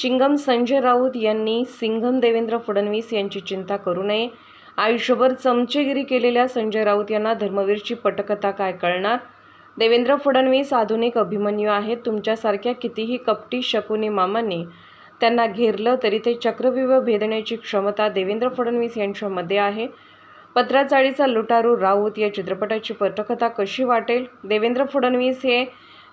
Chewing gum Sanjay Raut यांनी सिंघम देवेंद्र फडणवीस यांची चिंता करू नये. आयुष्यभर चमचेगिरी केलेल्या संजय राऊत यांना धर्मवीरची पटकथा काय कळणार? देवेंद्र फडणवीस आधुनिक अभिमन्यू आहेत. तुमच्यासारख्या कितीही कपटी शकुनी मामांनी त्यांना घेरलं तरी ते चक्रव्यूह भेदण्याची क्षमता देवेंद्र फडणवीस यांच्यामध्ये आहे. पत्राचाळीचा लुटारू राऊत या चित्रपटाची पटकथा कशी वाटेल? देवेंद्र फडणवीस हे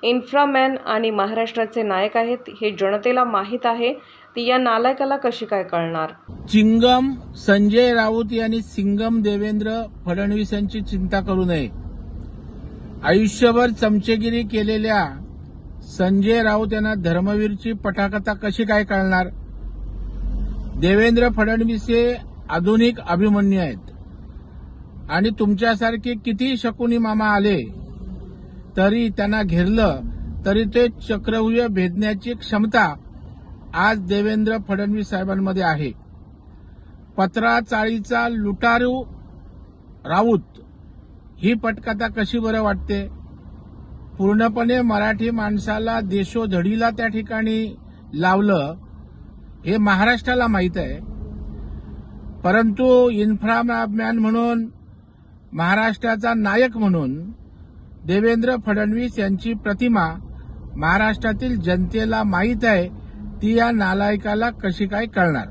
इन्फ्रामॅन आणि महाराष्ट्राचे नायक आहेत हे जनतेला माहीत आहे. ती या नालायकाला कशी काय कळणार? चिंगम संजय राऊत यांनी सिंगम देवेंद्र फडणवीस यांची चिंता करू नये. आयुष्यभर चमचेगिरी केलेल्या संजय राऊत यांना धर्मवीरची पटाकथा कशी काय कळणार? देवेंद्र फडणवीस हे आधुनिक अभिमन्यू आहेत. आणि तुमच्यासारखे कितीही शकुनी मामा आले तरी त्यांना घेरलं तरी ते चक्रव्यूह भेदण्याची क्षमता आज देवेंद्र फडणवीस साहेबांमध्ये आहे. पत्रा चाळीचा लुटारू राऊत ही पटकथा कशी बरं वाटते? पूर्णपणे मराठी माणसाला देशोधडीला त्या ठिकाणी लावलं हे महाराष्ट्राला माहीत आहे. परंतु इन्फ्रामॅन म्हणून महाराष्ट्राचा नायक म्हणून देवेंद्र फडणवीस यांची प्रतिमा महाराष्ट्रातील जनतेला माहीत आहे ती या नालायकाला कशी काय कळणार?